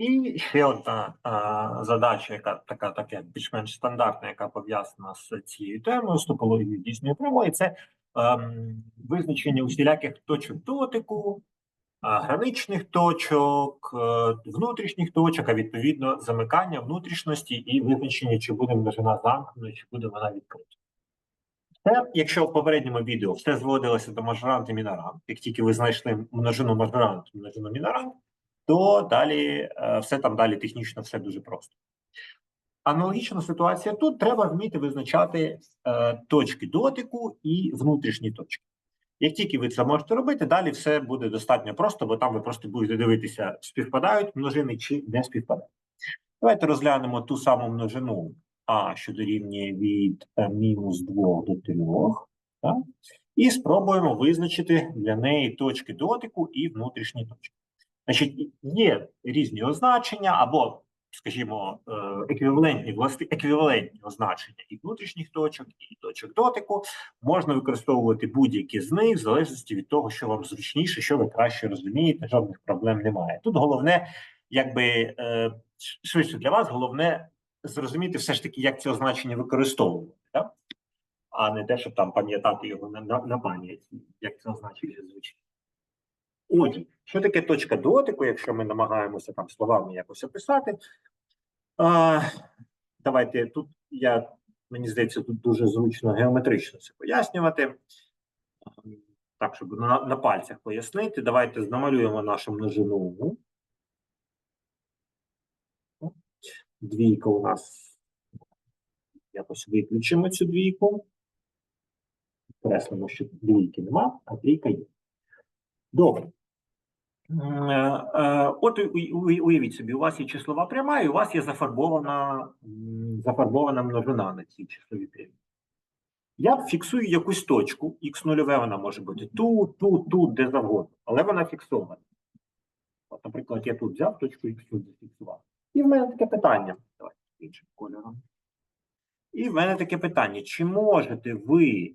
І ще одна а, задача, яка така таке більш-менш стандартна, яка пов'язана з цією темою з топологією дійсної прямої, це ем, визначення усіляких точок дотику, а, граничних точок, е, внутрішніх точок, а відповідно замикання внутрішності і визначення, чи буде множина замкнена, чи буде вона відкрита. Це, якщо в попередньому відео все зводилося до мажорант і мінорант, як тільки ви знайшли множину мажорант, множину мінорант, то далі е, все там далі технічно все дуже просто. Аналогічна ситуація тут треба вміти визначати е, точки дотику і внутрішні точки. Як тільки ви це можете робити, далі все буде достатньо просто, бо там ви просто будете дивитися, співпадають множини чи не співпадають. Давайте розглянемо ту саму множину А, що дорівнює від е, мінус 2 до 3, так? і спробуємо визначити для неї точки дотику і внутрішні точки. Значить, є різні означення, або, скажімо, е, еквівалентні еквівалентні означення і внутрішніх точок, і точок дотику. Можна використовувати будь-які з них, в залежності від того, що вам зручніше, що ви краще розумієте, жодних проблем немає. Тут головне, якби е, швидше для вас, головне зрозуміти все ж таки, як це означення використовувати, так? а не те, щоб там пам'ятати його на, на, на пам'ять, як це означення звучить. Отже, що таке точка дотику, якщо ми намагаємося там словами якось описати? А, давайте тут я, мені здається, тут дуже зручно геометрично це пояснювати. Так, щоб на, на пальцях пояснити, давайте намалюємо нашу множину. Двійка у нас якось виключимо цю двійку. Креслимо, що двійки нема, а трійка є. Добре. Е, е, От уявіть собі, у вас є числова пряма, і у вас є зафарбована, зафарбована множина на цій числовій прямі. Я фіксую якусь точку, х0 вона може бути тут, тут, тут, де завгодно, але вона фіксована. От, наприклад, я тут взяв точку х тут зафіксував. І в мене таке питання. Давайте іншим кольором. І в мене таке питання: чи можете ви,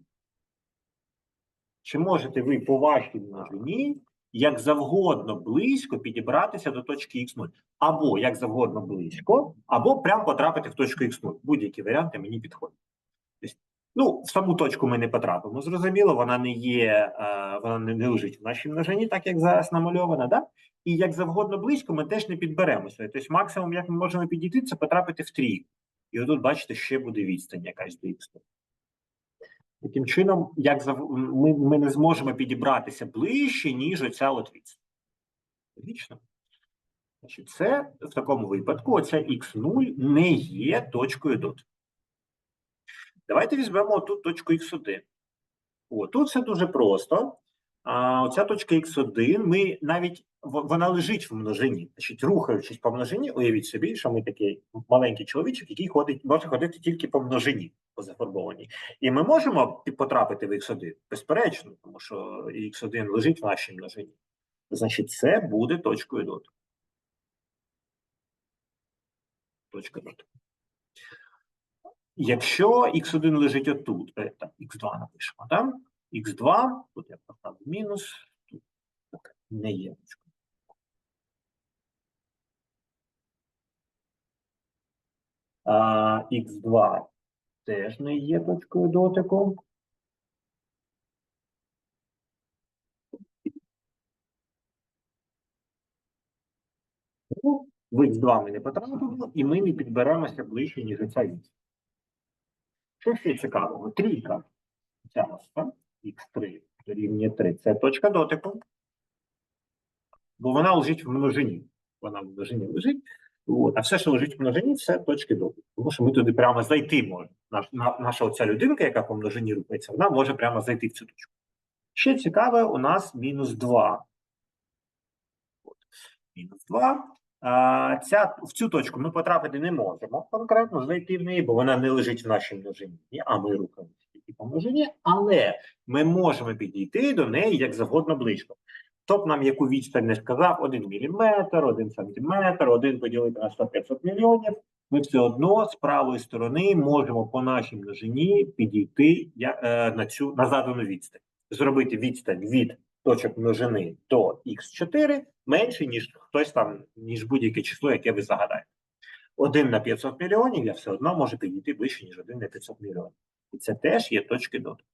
чи можете ви по вашій множині як завгодно близько підібратися до точки х0? Або як завгодно близько, або прямо потрапити в точку х0. Будь-які варіанти мені підходять. Тобто, ну, в саму точку ми не потрапимо. Зрозуміло, вона не є, е, вона не, лежить в нашій множині, так як зараз намальована, да? І як завгодно близько, ми теж не підберемося. Тобто, максимум, як ми можемо підійти, це потрапити в трійку. І отут, бачите, ще буде відстань якась до х. Таким чином, як зав... ми, ми не зможемо підібратися ближче, ніж оця от. Логічно? Значить, це в такому випадку оця х0 не є точкою дотику. Давайте візьмемо тут точку х1. О, тут все дуже просто. А, оця точка х1, ми навіть вона лежить в множині. Значить, рухаючись по множині, уявіть собі, що ми такий маленький чоловічок, який ходить, може ходити тільки по множині, по зафарбованій. І ми можемо потрапити в х1, безперечно, тому що х1 лежить в нашій множині. Значить, це буде точкою дотику. Точка дотику. Якщо х1 лежить отут, е, так, х2 напишемо, так? Х2, тут я поставлю мінус, тут так, не є. А, х2 теж не є точкою дотику. Ну, в х2 ми не потрапимо, і ми не підберемося ближче, ніж ця відстань. Що ще цікавого? Трійка. Ця так? Х3 дорівнює 3. Це точка дотику. Бо вона лежить в множині. Вона в множині лежить. От. А все, що лежить в множині, це точки дотику. Тому що ми туди прямо зайти можемо. Наш, на, наша оця людинка, яка по множині рухається, вона може прямо зайти в цю точку. Ще цікаве, у нас мінус 2. От. Мінус 2. А, ця, в цю точку ми потрапити не можемо конкретно зайти в неї, бо вона не лежить в нашій множині, а ми рухаємося множині, але ми можемо підійти до неї як завгодно близько. Хто б нам яку відстань не сказав, 1 міліметр, 1 сантиметр, 1 поділити на 100-500 мільйонів, ми все одно з правої сторони можемо по нашій множині підійти е, на цю на задану відстань. Зробити відстань від точок множини до х4 менший, ніж хтось там, ніж будь-яке число, яке ви загадаєте. 1 на 500 мільйонів я все одно може підійти ближче, ніж 1 на 500 мільйонів. І це теж є точки дотику.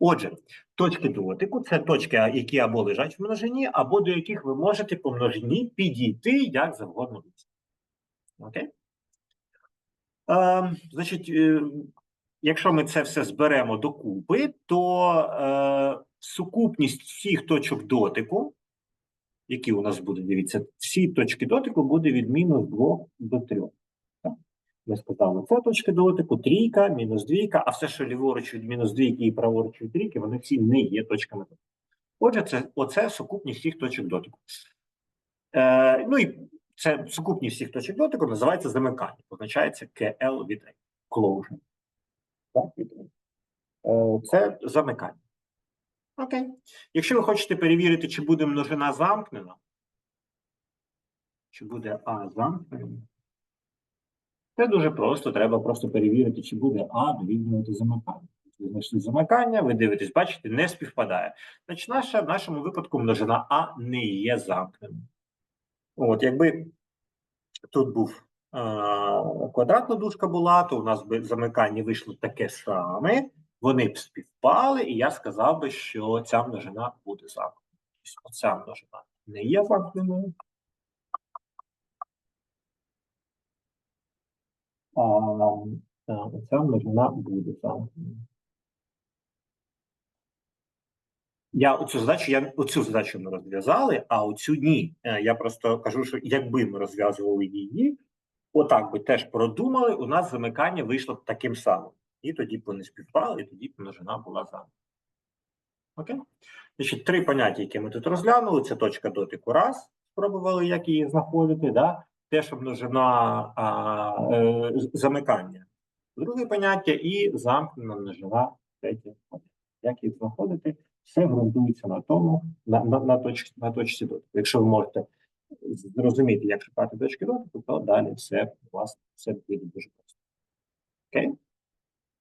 Отже, точки дотику це точки, які або лежать в множині, або до яких ви можете по множині підійти як завгодно. Окей? Е, значить, е, якщо ми це все зберемо докупи, то е, сукупність всіх точок дотику, які у нас будуть, дивіться, всі точки дотику буде від мінус 2 до 3. Ми сказали, це точки дотику, трійка, мінус двійка, а все, що ліворуч від мінус двійки і праворуч від трійки, вони всі не є точками дотику. Отже, це, оце сукупність всіх точок дотику. Е, ну і це сукупність всіх точок дотику називається замикання. Позначається KL від A. Closure. Так, від A. Е, Це замикання. Окей. Якщо ви хочете перевірити, чи буде множина замкнена, чи буде А замкнена, це дуже просто. Треба просто перевірити, чи буде А дорівнювати замикання. Ви знайшли замикання, ви дивитесь, бачите, не співпадає. Значить, наша, в нашому випадку множина А не є замкненою. От, якби тут був е, квадратна дужка була, то у нас би замикання вийшло таке саме. Вони б співпали, і я сказав би, що ця множина буде замкненою. Тобто Оця множина не є замкненою. А е, оця множина буде замкненою. Я оцю задачу, я оцю задачу ми розв'язали, а оцю ні. Е, Я просто кажу, що якби ми розв'язували її, отак би теж продумали, у нас замикання вийшло таким самим. І тоді б вони співпали, і тоді б множина була замкнена. Окей? Значить, три поняття, які ми тут розглянули: це точка дотику раз, спробували, як її знаходити, да? Те, що множина а, е, замикання. Друге поняття і замкнена множина третє поняття. Як їх знаходити? Все ґрунтується на тому, на, на, на, точці, на точці дотику. Якщо ви можете зрозуміти, як шукати точки дотику, то далі все у вас все буде дуже просто. Окей?